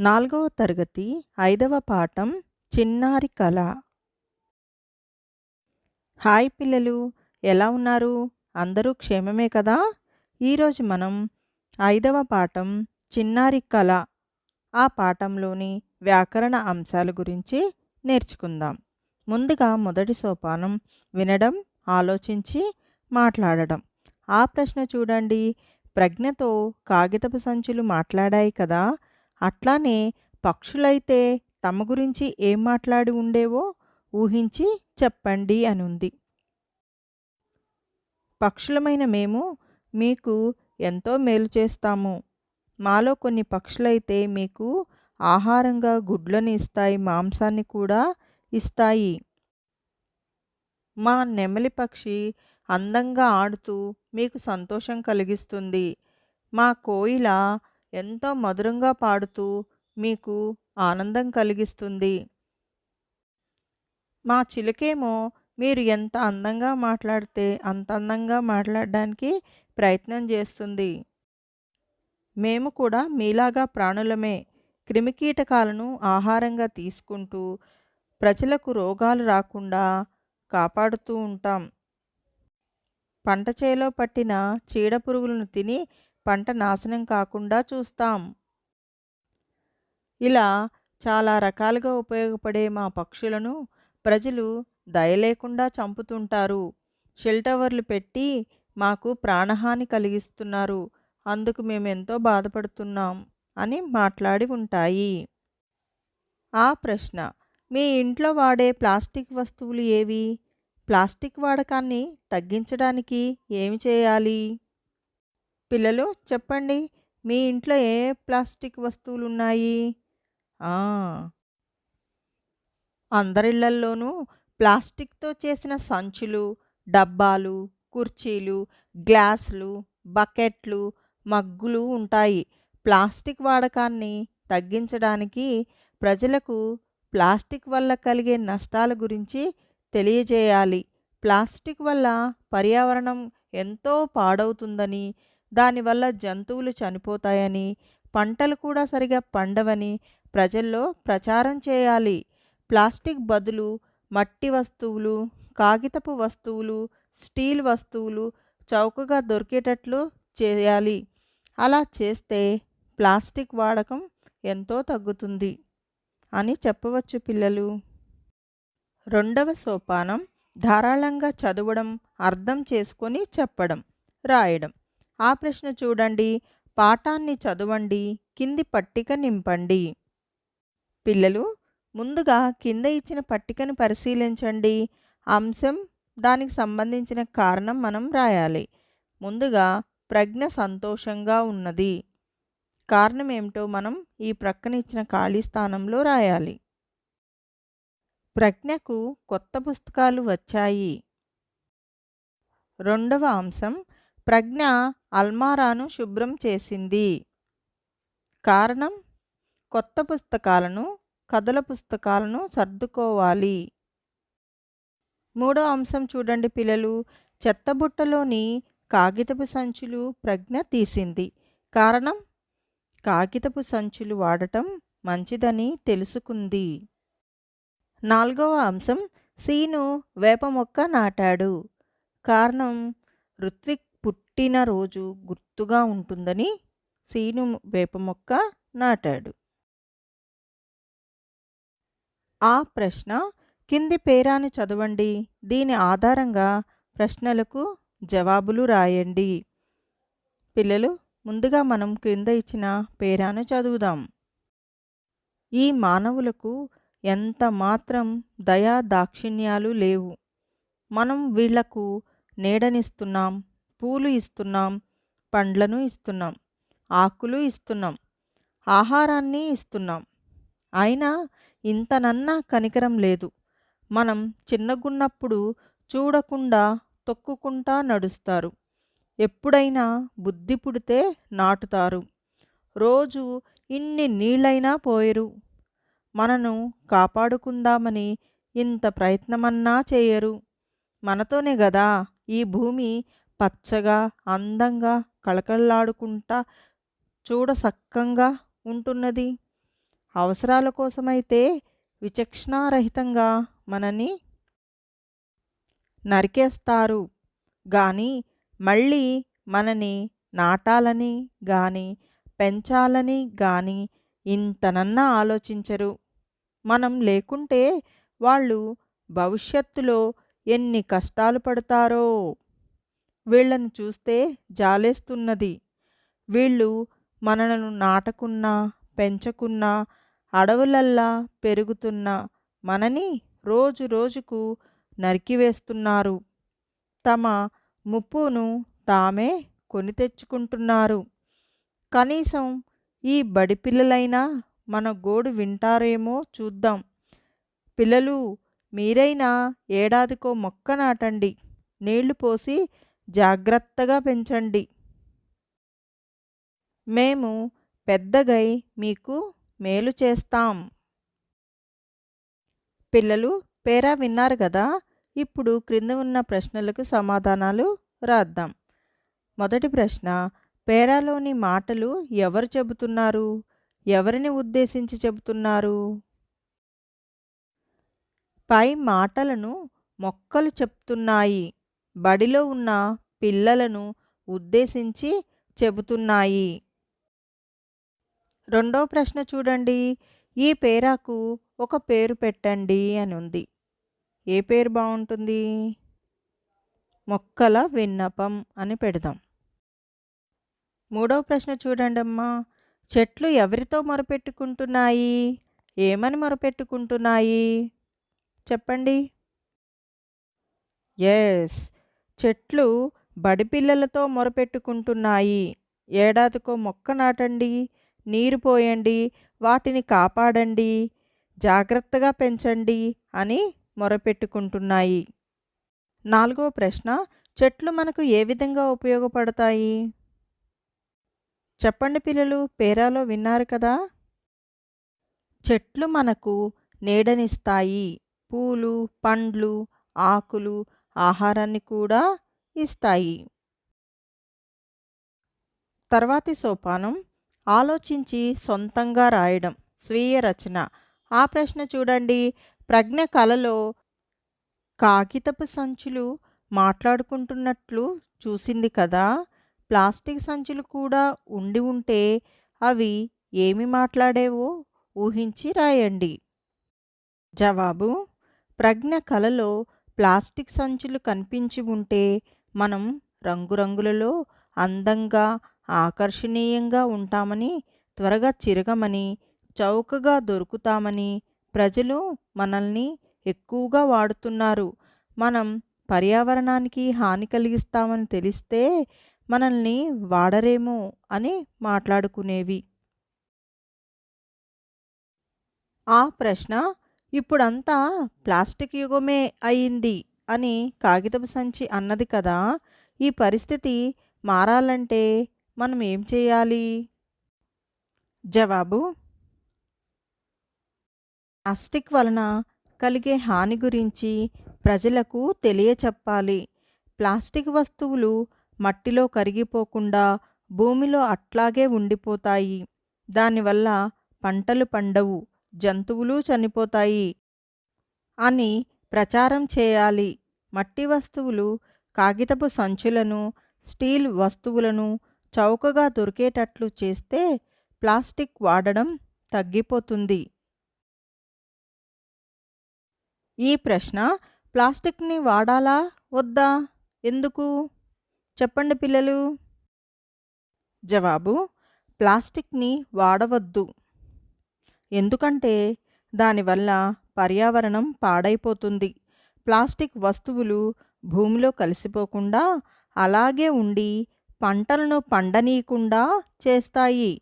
నాలుగవ తరగతి ఐదవ పాఠం చిన్నారి కళ. హాయ్ పిల్లలు ఎలా ఉన్నారు? అందరూ క్షేమమే కదా? ఈరోజు మనం ఐదవ పాఠం చిన్నారి కళ. ఆ పాఠంలోని వ్యాకరణ అంశాల గురించి నేర్చుకుందాం. ముందుగా మొదటి సోపానం వినడం ఆలోచించి మాట్లాడడం. ఆ ప్రశ్న చూడండి. ప్రజ్ఞతో కాగితపు సంచులు మాట్లాడాయి కదా? అట్లానే పక్షులైతే తమ గురించి ఏం మాట్లాడి ఉండేవో ఊహించి చెప్పండి అని ఉంది పక్షులమైన మేము మీకు ఎంతో మేలు చేస్తాము. మాలో కొన్ని పక్షులైతే మీకు ఆహారంగా గుడ్లను ఇస్తాయి మాంసాన్ని కూడా ఇస్తాయి. మా నెమలి పక్షి అందంగా ఆడుతూ మీకు సంతోషం కలిగిస్తుంది. మా కోయిల ఎంతో మధురంగా పాడుతూ మీకు ఆనందం కలిగిస్తుంది. మా చిలుకేమో మీరు ఎంత అందంగా మాట్లాడితే అంత అందంగా మాట్లాడడానికి ప్రయత్నం చేస్తుంది. మేము కూడా మీలాగా ప్రాణులమే. క్రిమికీటకాలను ఆహారంగా తీసుకుంటూ ప్రజలకు రోగాలు రాకుండా కాపాడుతూ ఉంటాం. పంట చేలో పట్టిన చీడపురుగులను తిని పంట నాశనం కాకుండా చూస్తాం. ఇలా చాలా రకాలుగా ఉపయోగపడే మా పక్షులను ప్రజలు దయలేకుండా చంపుతుంటారు. షెల్టవర్లు పెట్టి మాకు ప్రాణహాని కలిగిస్తున్నారు. అందుకు మేమెంతో బాధపడుతున్నాం అని మాట్లాడి ఉంటాయి. ఆ ప్రశ్న మీ ఇంట్లో వాడే ప్లాస్టిక్ వస్తువులు ఏవి? ప్లాస్టిక్ వాడకాన్ని తగ్గించడానికి ఏమి చేయాలి? పిల్లలు చెప్పండి మీ ఇంట్లో ఏ ప్లాస్టిక్ వస్తువులు ఉన్నాయి అందరిళ్ళల్లోనూ ప్లాస్టిక్తో చేసిన సంచులు డబ్బాలు కుర్చీలు గ్లాసులు బకెట్లు మగ్గులు ఉంటాయి. ప్లాస్టిక్ వాడకాన్ని తగ్గించడానికి ప్రజలకు ప్లాస్టిక్ వల్ల కలిగే నష్టాల గురించి తెలియజేయాలి. ప్లాస్టిక్ వల్ల పర్యావరణం ఎంతో పాడవుతుందని దానివల్ల జంతువులు చనిపోతాయని పంటలు కూడా సరిగా పండవని ప్రజల్లో ప్రచారం చేయాలి. ప్లాస్టిక్ బదులు మట్టి వస్తువులు కాగితపు వస్తువులు స్టీల్ వస్తువులు చౌకగా దొరికేటట్లు చేయాలి. అలా చేస్తే ప్లాస్టిక్ వాడకం ఎంతో తగ్గుతుంది అని చెప్పవచ్చు పిల్లలు. రెండవ సోపానం ధారాళంగా చదవడం అర్థం చేసుకొని చెప్పడం రాయడం. ఆ ప్రశ్న చూడండి. పాఠాన్ని చదవండి. కింది పట్టిక నింపండి. పిల్లలు ముందుగా కింద ఇచ్చిన పట్టికను పరిశీలించండి. అంశం దానికి సంబంధించిన కారణం మనం రాయాలి. ముందుగా ప్రజ్ఞ సంతోషంగా ఉన్నది. కారణం ఏమిటో మనం ఈ ప్రక్కన ఇచ్చిన ఖాళీ స్థానంలో రాయాలి. ప్రజ్ఞకు కొత్త పుస్తకాలు వచ్చాయి. రెండవ అంశం ప్రజ్ఞ అల్మారాను శుభ్రం చేసింది. కారణం? కొత్త పుస్తకాలను కథల పుస్తకాలను సర్దుకోవాలి. మూడో అంశం చూడండి పిల్లలు. చెత్తబుట్టలోని కాగితపు సంచులు ప్రజ్ఞ తీసింది. కారణం? కాగితపు సంచులు వాడటం మంచిదని తెలుసుకుంది. నాలుగవ అంశం సీను వేప మొక్క నాటాడు. కారణం? ఋత్విక్ పుట్టిన రోజు గుర్తుగా ఉంటుందని సీను వేప మొక్క నాటాడు. ఆ ప్రశ్న కింది పేరాన్ని చదవండి. దీని ఆధారంగా ప్రశ్నలకు జవాబులు రాయండి. పిల్లలు ముందుగా మనం క్రింద ఇచ్చిన పేరాను చదువుదాం. ఈ మానవులకు ఎంత మాత్రం దయా దాక్షిణ్యాలు లేవు. మనం వీళ్ళకు నీడనిస్తున్నాం. పూలు ఇస్తున్నాం పండ్లను ఇస్తున్నాం ఆకులు ఇస్తున్నాం ఆహారాన్ని ఇస్తున్నాం. అయినా ఇంతనన్నా కనికరం లేదు. మనం చిన్నగున్నప్పుడు చూడకుండా తొక్కుకుంటా నడుస్తారు. ఎప్పుడైనా బుద్ధి పుడితే నాటుతారు. రోజు ఇన్ని నీళ్ళైనా పోయరు. మనను కాపాడుకుందామని ఇంత ప్రయత్నమన్నా చేయరు. మనతోనే గదా ఈ భూమి పచ్చగా అందంగా కళకళలాడుకుంటా చూడసక్కంగా ఉంటున్నది. అవసరాల కోసమైతే విచక్షణారహితంగా మనని నరికేస్తారు. కానీ మళ్ళీ మనని నాటాలని కానీ పెంచాలని కానీ ఇంతనన్నా ఆలోచించరు. మనం లేకుంటే వాళ్ళు భవిష్యత్తులో ఎన్ని కష్టాలు పడతారో. వీళ్ళను చూస్తే జాలేస్తున్నది. వీళ్ళు మనలను నాటకున్నా పెంచకున్నా అడవులల్లా పెరుగుతున్న మనని రోజు రోజుకు నరికివేస్తున్నారు. తమ ముప్పును తామే కొని తెచ్చుకుంటున్నారు. కనీసం ఈ బడి పిల్లలైనా మన గోడు వింటారేమో చూద్దాం. పిల్లలు మీరైనా ఏడాదికో మొక్క నాటండి. నీళ్ళు పోసి జాగ్రత్తగా పెంచండి. మేము పెద్దగై మీకు మేలు చేస్తాం. పిల్లలు పేరా విన్నారు కదా ఇప్పుడు క్రింద ఉన్న ప్రశ్నలకు సమాధానాలు రాద్దాం. మొదటి ప్రశ్న పేరాలోని మాటలు ఎవరు చెబుతున్నారు? ఎవరిని ఉద్దేశించి చెబుతున్నారు? పై మాటలను మొక్కలు చెప్తున్నాయి. బడిలో ఉన్న పిల్లలను ఉద్దేశించి చెబుతున్నాయి. రెండో ప్రశ్న చూడండి. ఈ పేరాకు ఒక పేరు పెట్టండి అని ఉంది ఏ పేరు బాగుంటుంది? మొక్కల విన్నపం అని పెడదాం. మూడో ప్రశ్న చూడండి అమ్మా. చెట్లు ఎవరితో మొరపెట్టుకుంటున్నాయి? ఏమని మొరపెట్టుకుంటున్నాయి? చెప్పండి. ఎస్. చెట్లు బడిపిల్లలతో మొరపెట్టుకుంటున్నాయి. ఏడాదికో మొక్క నాటండి నీరు పోయండి వాటిని కాపాడండి జాగ్రత్తగా పెంచండి అని మొరపెట్టుకుంటున్నాయి. నాలుగవ ప్రశ్న చెట్లు మనకు ఏ విధంగా ఉపయోగపడతాయి? చెప్పండి పిల్లలు పేరాలో విన్నారు కదా? చెట్లు మనకు నీడనిస్తాయి. పూలు పండ్లు ఆకులు ఆహారాన్ని కూడా ఇస్తాయి. తర్వాతి సోపానం ఆలోచించి సొంతంగా రాయడం స్వీయ రచన. ఆ ప్రశ్న చూడండి. ప్రజ్ఞ కళలో కాగితపు సంచులు మాట్లాడుకుంటున్నట్లు చూసింది కదా. ప్లాస్టిక్ సంచులు కూడా ఉండి ఉంటే అవి ఏమి మాట్లాడేవో ఊహించి రాయండి. జవాబు ప్రజ్ఞ కళలో ప్లాస్టిక్ సంచులు కనిపించి ఉంటే మనం రంగురంగులలో అందంగా ఆకర్షణీయంగా ఉంటామని త్వరగా చిరగమని చౌకగా దొరుకుతామని ప్రజలు మనల్ని ఎక్కువగా వాడుతున్నారు. మనం పర్యావరణానికి హాని కలిగిస్తామని తెలిస్తే మనల్ని వాడరేమో అని మాట్లాడుకునేవి. ఆ ప్రశ్న ఇప్పుడంతా ప్లాస్టిక్ యుగమే అయింది అని కాగితపు సంచి అన్నది కదా. ఈ పరిస్థితి మారాలంటే మనం ఏం చేయాలి? జవాబు? ప్లాస్టిక్ వలన కలిగే హాని గురించి ప్రజలకు తెలియచెప్పాలి. ప్లాస్టిక్ వస్తువులు మట్టిలో కరిగిపోకుండా భూమిలో అట్లాగే ఉండిపోతాయి. దానివల్ల పంటలు పండవు. జంతువులు చనిపోతాయి. అని ప్రచారం చేయాలి. మట్టి వస్తువులు కాగితపు సంచులను స్టీల్ వస్తువులను చౌకగా దొరికేటట్లు చేస్తే ప్లాస్టిక్ వాడడం తగ్గిపోతుంది. ఈ ప్రశ్న ప్లాస్టిక్ని వాడాలా? వద్దా? ఎందుకు? చెప్పండి పిల్లలు. జవాబు ప్లాస్టిక్ని వాడవద్దు. ఎందుకంటే దానివల్ల పర్యావరణం పాడైపోతుంది. ప్లాస్టిక్ వస్తువులు భూమిలో కలిసిపోకుండా అలాగే ఉండి పంటలను పండనీయకుండా చేస్తాయి.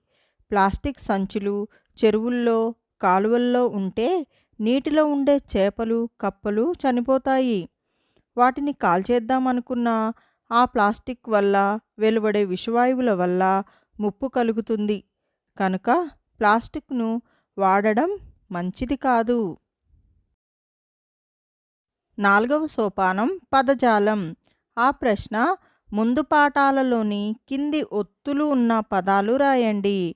ప్లాస్టిక్ సంచులు చెరువుల్లో కాలువల్లో ఉంటే నీటిలో ఉండే చేపలు కప్పలు చనిపోతాయి. వాటిని కాల్చేద్దామనుకున్న ఆ ప్లాస్టిక్ వల్ల వెలువడే విషవాయువుల వల్ల ముప్పు కలుగుతుంది. కనుక ప్లాస్టిక్ను వాడడం మంచిది కాదు. నాలుగవ సోపానం పదజాలం. ఆ ప్రశ్న ముందు పాఠాలలోని కింది ఒత్తులు ఉన్న పదాలు రాయండి.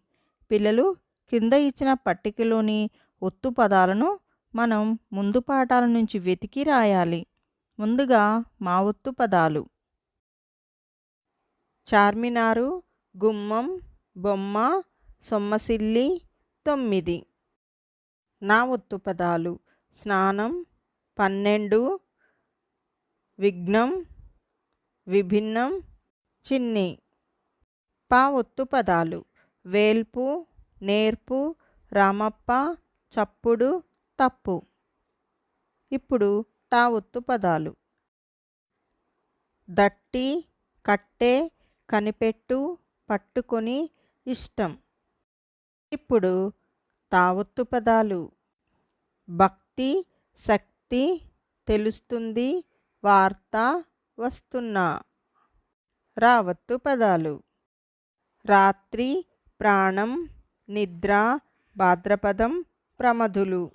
పిల్లలు క్రింద ఇచ్చిన పట్టికలోని ఒత్తు పదాలను మనం ముందు పాఠాల నుంచి వెతికి రాయాలి. ముందుగా మా ఒత్తు పదాలు. చార్మినారు గుమ్మం బొమ్మ సొమ్మసిల్లి తొమ్మిది. నా ఒత్తు పదాలు. స్నానం పన్నెండు విఘ్నం విభిన్నం చిన్ని. పా ఒత్తు పదాలు. వేల్పు నేర్పు రామప్ప చప్పుడు తప్పు. ఇప్పుడు టా ఒత్తు పదాలు. దట్టి కట్టే కనిపెట్టు పట్టుకొని ఇష్టం. ఇప్పుడు తావొత్తు పదాలు. భక్తి శక్తి తెలుస్తుంది వార్త వస్తున్నా. రావత్తు పదాలు. రాత్రి ప్రాణం నిద్ర భాద్రపదం ప్రమధులు.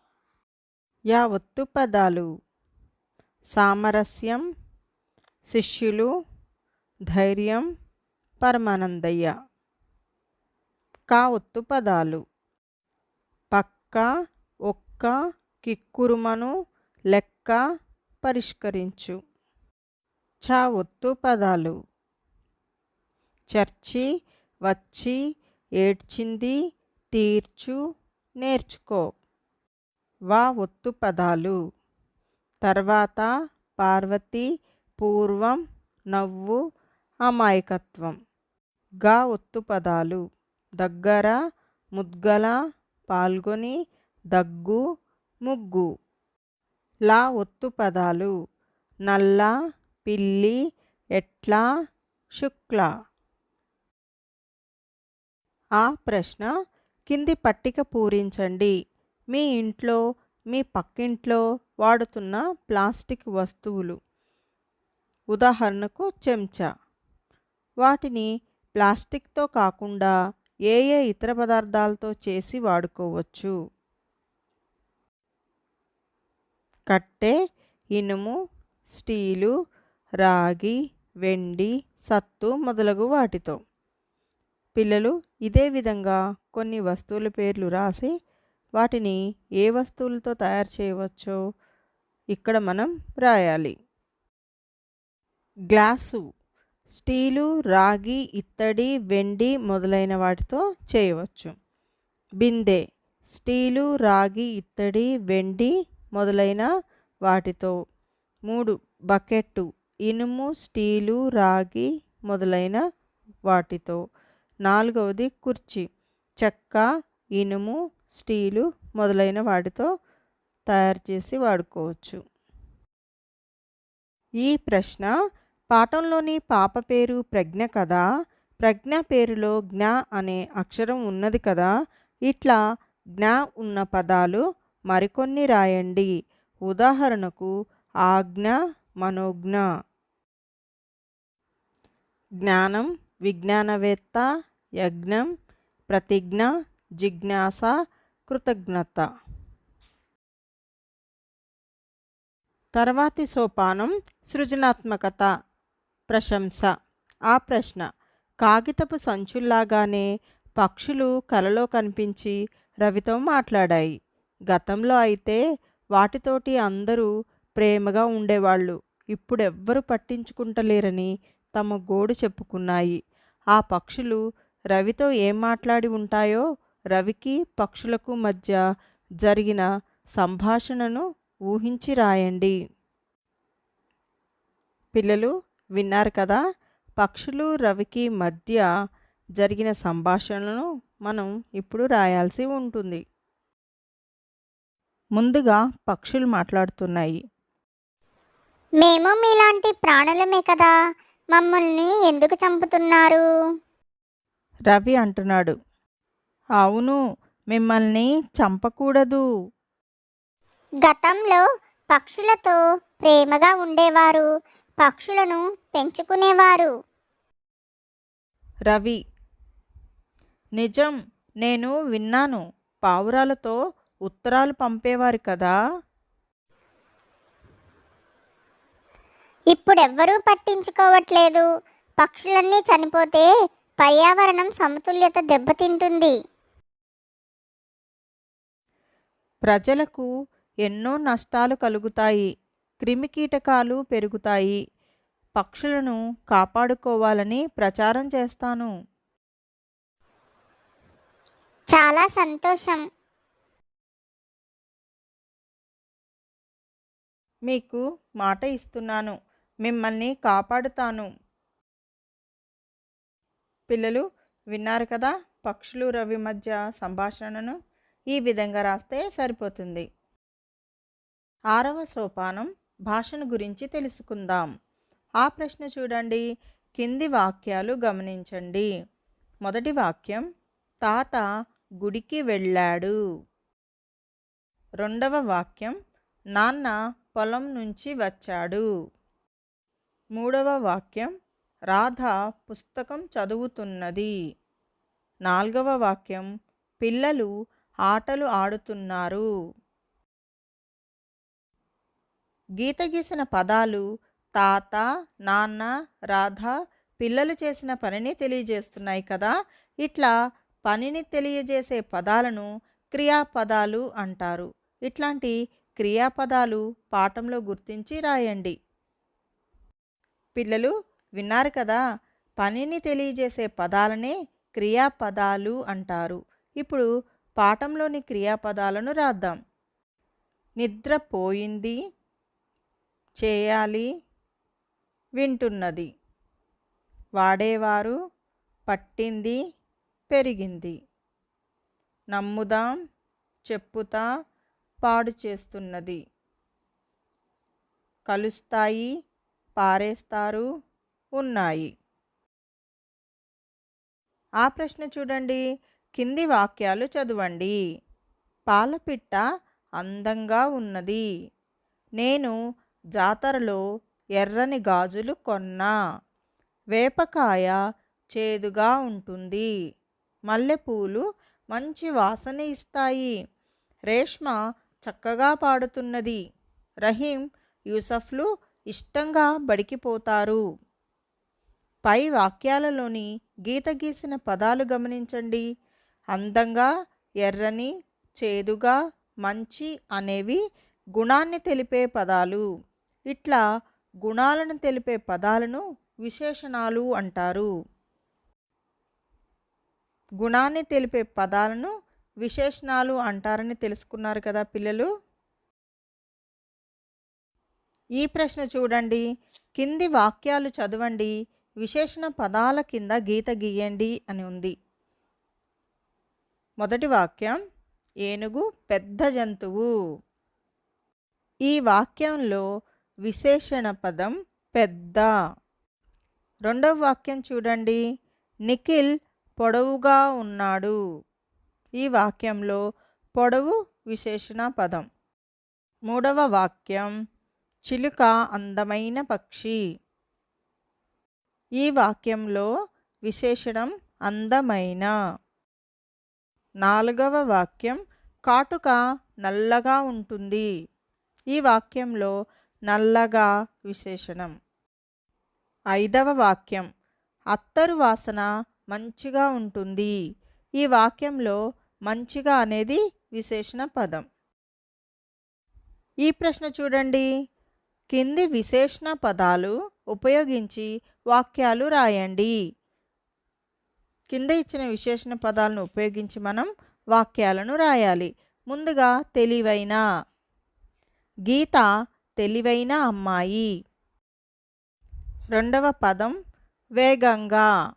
యావత్తు పదాలు. సామరస్యం శిష్యులు ధైర్యం పరమానందయ్య. కావత్తు పదాలు. పక్క ఒక్క కిక్కురుమను లెక్క పరిష్కరించు. చావొత్తు పదాలు. చర్చి వచ్చి ఏడ్చింది తీర్చు నేర్చుకో. వా ఒత్తు పదాలు. తర్వాత పార్వతి పూర్వం నవ్వు అమాయకత్వం. గా ఒత్తు పదాలు. దగ్గర ముద్గల పాల్గొని దగ్గు ముగ్గు. లా ఒత్తు పదాలు. నల్ల పిల్లి ఎట్లా శుక్ల. ఆ ప్రశ్న కింది పట్టిక పూరించండి. మీ ఇంట్లో మీ పక్కింట్లో వాడుతున్న ప్లాస్టిక్ వస్తువులు. ఉదాహరణకు చెంచా. వాటిని ప్లాస్టిక్తో కాకుండా ఏ ఏ ఇతర పదార్థాలతో చేసి వాడుకోవచ్చు? కట్టె ఇనుము స్టీలు రాగి వెండి సత్తు మొదలగు వాటితో. పిల్లలు ఇదే విధంగా కొన్ని వస్తువుల పేర్లు రాసి వాటిని ఏ వస్తువులతో తయారు చేయవచ్చో ఇక్కడ మనం రాయాలి. గ్లాసు స్టీలు రాగి ఇత్తడి వెండి మొదలైన వాటితో చేయవచ్చు. బిందె స్టీలు రాగి ఇత్తడి వెండి మొదలైన వాటితో. మూడు బకెట్టు ఇనుము స్టీలు రాగి మొదలైన వాటితో. నాలుగవది కుర్చీ చెక్క ఇనుము స్టీలు మొదలైన వాటితో తయారు చేసి వాడుకోవచ్చు. ఈ ప్రశ్న పాఠంలోని పాప పేరు ప్రజ్ఞ కదా? ప్రజ్ఞ పేరులో జ్ఞ అనే అక్షరం ఉన్నది కదా? ఇట్లా జ్ఞ ఉన్న పదాలు మరికొన్ని రాయండి. ఉదాహరణకు ఆజ్ఞ మనోజ్ఞ. జ్ఞానం విజ్ఞానవేత్త యజ్ఞం ప్రతిజ్ఞ జిజ్ఞాస కృతజ్ఞత. తర్వాతి సోపానం సృజనాత్మకత. ప్రశంస. ఆ ప్రశ్న కాగితపు సంచుల్లాగానే పక్షులు కలలో కనిపించి రవితో మాట్లాడాయి. గతంలో అయితే వాటితోటి అందరూ ప్రేమగా ఉండేవాళ్ళు ఇప్పుడెవ్వరు పట్టించుకుంటలేరని తమ గోడు చెప్పుకున్నాయి. ఆ పక్షులు రవితో ఏం మాట్లాడి ఉంటాయో రవికి పక్షులకు మధ్య జరిగిన సంభాషణను ఊహించి రాయండి. పిల్లలు విన్నారు కదా. పక్షులు రవికి మధ్య జరిగిన సంభాషణను మనం ఇప్పుడు రాయాల్సి ఉంటుంది. ముందుగా పక్షులు మాట్లాడుతున్నాయి. మేము మీలాంటి ప్రాణులమే కదా. మమ్మల్ని ఎందుకు చంపుతున్నారు? రవి అంటున్నాడు. అవును మిమ్మల్ని చంపకూడదు. గతంలో పక్షులతో ప్రేమగా ఉండేవారు. పక్షులను పెంచుకునేవారు. రవి నిజం నేను విన్నాను. పావురాలతో ఉత్తరాలు పంపేవారు కదా? ఇప్పుడెవ్వరూ పట్టించుకోవట్లేదు. పక్షులన్నీ చనిపోతే పర్యావరణం సమతుల్యత దెబ్బతింటుంది. ప్రజలకు ఎన్నో నష్టాలు కలుగుతాయి. క్రిమికీటకాలు పెరుగుతాయి. పక్షులను కాపాడుకోవాలని ప్రచారం చేస్తాను. చాలా సంతోషం. మీకు మాట ఇస్తున్నాను. మిమ్మల్ని కాపాడుతాను. పిల్లలు విన్నారు కదా పక్షులు రవి మధ్య సంభాషణను. ఈ విధంగా రాస్తే సరిపోతుంది. ఆరవ సోపానం. భాషను గురించి తెలుసుకుందాం. ఆ ప్రశ్న చూడండి. కింది వాక్యాలు గమనించండి. మొదటి వాక్యం తాత గుడికి వెళ్ళాడు. రెండవ వాక్యం నాన్న పొలం నుంచి వచ్చాడు. మూడవ వాక్యం రాధ పుస్తకం చదువుతున్నది. నాలుగవ వాక్యం పిల్లలు ఆటలు ఆడుతున్నారు. గీత గీసిన పదాలు తాత నాన్న రాధ పిల్లలు చేసిన పనిని తెలియజేస్తున్నాయి కదా. ఇట్లా పనిని తెలియజేసే పదాలను క్రియాపదాలు అంటారు. ఇట్లాంటి క్రియాపదాలు పాఠంలో గుర్తించి రాయండి. పిల్లలు విన్నారు కదా పనిని తెలియజేసే పదాలనే క్రియాపదాలు అంటారు. ఇప్పుడు పాఠంలోని క్రియాపదాలను రాద్దాం. నిద్రపోయింది చేయాలి వింటున్నది. వాడేవారు పట్టింది పెరిగింది. నమ్ముదాం చెప్పుతా పాడు చేస్తున్నది. కలుస్తాయి పారేస్తారు ఉన్నాయి. ఆ ప్రశ్న చూడండి. కింది వాక్యాలు చదవండి. పాలపిట్ట అందంగా ఉన్నది. నేను జాతరలో ఎర్రని గాజులు కొన్నా. వేపకాయ చేదుగా ఉంటుంది. మల్లెపూలు మంచి వాసన ఇస్తాయి. రేష్మ చక్కగా పాడుతున్నది. రహీం యూసఫ్లు ఇష్టంగా బడికిపోతారు. పై వాక్యాలలోని గీత గీసిన పదాలు గమనించండి. అందంగా ఎర్రని చేదుగా మంచి అనేవి గుణాన్ని తెలిపే పదాలు. ఇట్లా గుణాలను తెలిపే పదాలను విశేషణాలు అంటారు. గుణాన్ని తెలిపే పదాలను విశేషణాలు అంటారని తెలుసుకున్నారు కదా పిల్లలు. ఈ ప్రశ్న చూడండి. కింది వాక్యాలు చదవండి. విశేషణ పదాల కింద గీత గీయండి అని ఉంది. మొదటి వాక్యం ఏనుగు పెద్ద జంతువు. ఈ వాక్యంలో విశేషణ పదం పెద్ద. రెండవ వాక్యం చూడండి. నిఖిల్ పొడవుగా ఉన్నాడు. ఈ వాక్యంలో పొడవు విశేషణ పదం. మూడవ వాక్యం. చిలుక అందమైన పక్షి. ఈ వాక్యంలో విశేషణం అందమైన. నాలుగవ వాక్యం. కాటుక నల్లగా ఉంటుంది. ఈ వాక్యంలో నల్లగా విశేషణం. ఐదవ వాక్యం. అత్తరు వాసన మంచిగా ఉంటుంది. ఈ వాక్యంలో మంచిగా అనేది విశేషణ పదం. ఈ ప్రశ్న చూడండి. కింది విశేషణ పదాలు ఉపయోగించి వాక్యాలు రాయండి. కింద ఇచ్చిన విశేషణ పదాలను ఉపయోగించి మనం వాక్యాలను రాయాలి. ముందుగా తెలివైన. గీత తెలివైన అమ్మాయి. రెండవ పదం వేగంగా.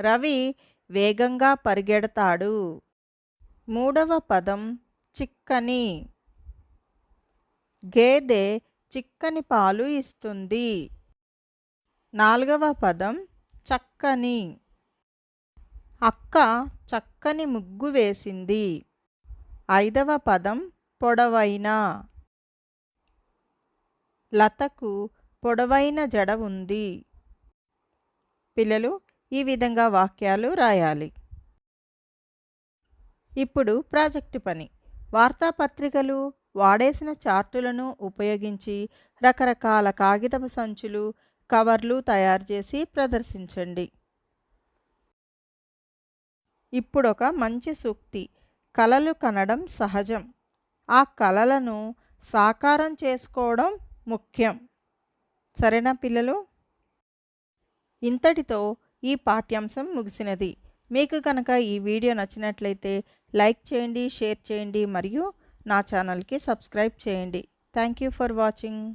రవి వేగంగా పరిగెడతాడు. మూడవ పదం చిక్కని. గేదె చిక్కని పాలు ఇస్తుంది. నాలుగవ పదం చక్కని. అక్క చక్కని ముగ్గు వేసింది. ఐదవ పదం పొడవైన. లతకు పొడవైన జడ ఉంది. పిల్లలు ఈ విధంగా వాక్యాలు రాయాలి. ఇప్పుడు ప్రాజెక్టు పని. వార్తాపత్రికలు వాడేసిన చార్టులను ఉపయోగించి రకరకాల కాగితపు సంచులు కవర్లు తయారు చేసి ప్రదర్శించండి. ఇప్పుడొక మంచి సూక్తి. కలలు కనడం సహజం. ఆ కలలను సాకారం చేసుకోవడం ముఖ్యం. సరేనా పిల్లలు? ఇంతటితో ఈ పాఠ్యాంశం ముగిసినది. మీకు కనుక ఈ వీడియో నచ్చినట్లయితే లైక్ చేయండి షేర్ చేయండి మరియు నా ఛానల్కి సబ్స్క్రైబ్ చేయండి. Thank you for watching.